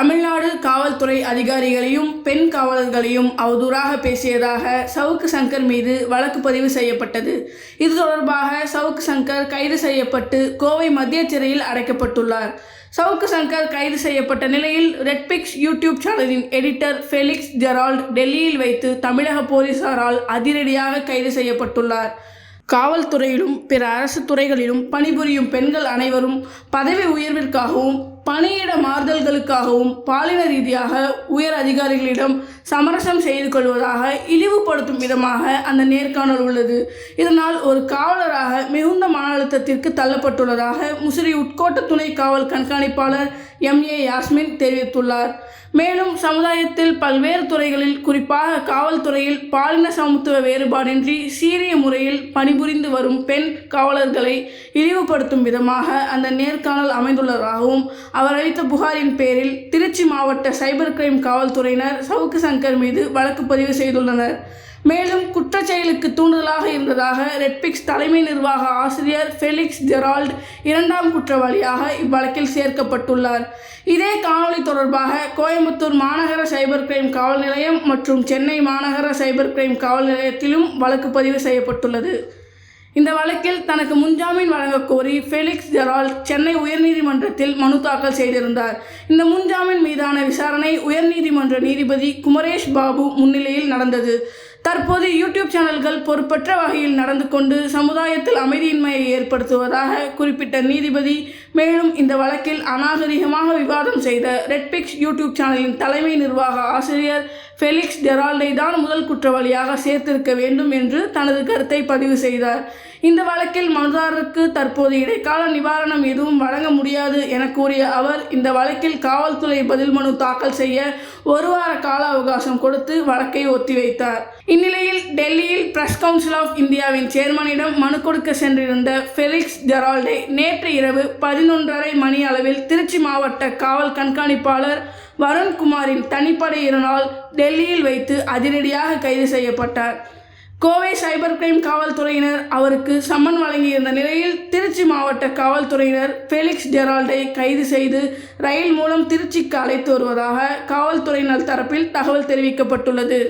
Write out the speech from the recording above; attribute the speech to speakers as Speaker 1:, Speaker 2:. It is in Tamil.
Speaker 1: தமிழ்நாடு காவல்துறை அதிகாரிகளையும் பெண் காவலர்களையும் அவதூறாக பேசியதாக சவுக்கு சங்கர் மீது வழக்கு பதிவு செய்யப்பட்டது. இது தொடர்பாக சவுக்கு சங்கர் கைது செய்யப்பட்டு கோவை மத்திய சிறையில் அடைக்கப்பட்டுள்ளார். சவுக்கு சங்கர் கைது செய்யப்பட்ட நிலையில் ரெட்பிக்ஸ் யூடியூப் சேனலின் எடிட்டர் ஃபெலிக்ஸ் ஜெரால்ட் டெல்லியில் வைத்து தமிழக போலீசாரால் அதிரடியாக கைது செய்யப்பட்டுள்ளார். காவல்துறையிலும் பிற அரசு துறைகளிலும் பணிபுரியும் பெண்கள் அனைவரும் பதவி உயர்விற்காகவும் பணியிட மாறுதல்களுக்காகவும் பாலின ரீதியாக உயர் அதிகாரிகளிடம் சமரசம் செய்து கொள்வதாக இழிவுபடுத்தும் விதமாக அந்த நேர்காணல் உள்ளது. இதனால் ஒரு காவலராக மிகுந்த மன தள்ளப்பட்டுள்ளதாக முசிறி உட்கோட்ட துணை காவல் கண்காணிப்பாளர் எம். ஏ. யாஸ்மின் தெரிவித்துள்ளார். மேலும் சமுதாயத்தில் பல்வேறு துறைகளில் குறிப்பாக காவல்துறையில் பாலின சமத்துவ வேறுபாடின்றி சீரிய முறையில் பணிபுரிந்து வரும் பெண் காவலர்களை இழிவுபடுத்தும் விதமாக அந்த நேர்காணல் அமைந்துள்ளதாகவும் அவர் அளித்த புகாரின் பேரில் திருச்சி மாவட்ட சைபர் கிரைம் காவல்துறையினர் சவுக்கு சங்கர் மீது வழக்கு பதிவு செய்துள்ளனர். மேலும் குற்றச்செயலுக்கு தூண்டுதலாக இருந்ததாக ரெட்பிக்ஸ் தலைமை நிர்வாக ஆசிரியர் ஃபெலிக்ஸ் ஜெரால்ட் இரண்டாம் குற்றவாளியாக இவ்வழக்கில் சேர்க்கப்பட்டுள்ளார். இதே காணொலி தொடர்பாக கோயம்புத்தூர் மாநகர சைபர் கிரைம் காவல் நிலையம் மற்றும் சென்னை மாநகர சைபர் கிரைம் காவல் நிலையத்திலும் வழக்கு பதிவு செய்யப்பட்டுள்ளது. இந்த வழக்கில் தனக்கு முன்ஜாமீன் வழங்கக்கோரி ஃபெலிக்ஸ் ஜெரால்ட் சென்னை உயர்நீதிமன்றத்தில் மனு தாக்கல் செய்திருந்தார். இந்த முன்ஜாமீன் மீதான விசாரணை உயர்நீதிமன்ற நீதிபதி குமரேஷ் பாபு முன்னிலையில் நடந்தது. தற்போது யூடியூப் சேனல்கள் பொறுப்பற்ற வகையில் நடந்து கொண்டு சமுதாயத்தில் அமைதியின்மையை ஏற்படுத்துவதாக குறிப்பிட்ட நீதிபதி மேலும் இந்த வழக்கில் அநாகரிகமாக விவாதம் செய்த ரெட்பிக்ஸ் யூடியூப் சேனலின் தலைமை நிர்வாக ஆசிரியர் ஃபெலிக்ஸ் டெரால்டை தான் முதல் குற்றவாளியாக சேர்த்திருக்க வேண்டும் என்று தனது கருத்தை பதிவு செய்தார். இந்த வழக்கில் மனுதாரருக்கு தற்போது இடைக்கால நிவாரணம் எதுவும் வழங்க முடியாது என கூறிய அவர் இந்த வழக்கில் காவல்துறை பதில் மனு தாக்கல் செய்ய ஒரு வார கால அவகாசம் கொடுத்து வழக்கை ஒத்திவைத்தார். இந்நிலையில் டெல்லியில் பிரஸ் கவுன்சில் ஆஃப் இந்தியாவின் சேர்மனிடம் மனு கொடுக்க சென்றிருந்த ஃபெலிக்ஸ் ஜெரால்டே நேற்று இரவு பதினொன்றரை மணி அளவில் திருச்சி மாவட்ட காவல் கண்காணிப்பாளர் வருண்குமாரின் தனிப்படையினரால் டெல்லியில் வைத்து அதிரடியாக கைது செய்யப்பட்டார். கோவை சைபர் கிரைம் காவல்துறையினர் அவருக்கு சம்மன் வழங்கியிருந்த நிலையில் திருச்சி மாவட்ட காவல்துறையினர் ஃபெலிக்ஸ் டெரால்டை கைது செய்து ரயில் மூலம் திருச்சிக்கு அழைத்து வருவதாக காவல்துறையினர் தரப்பில் தகவல் தெரிவிக்கப்பட்டுள்ளது.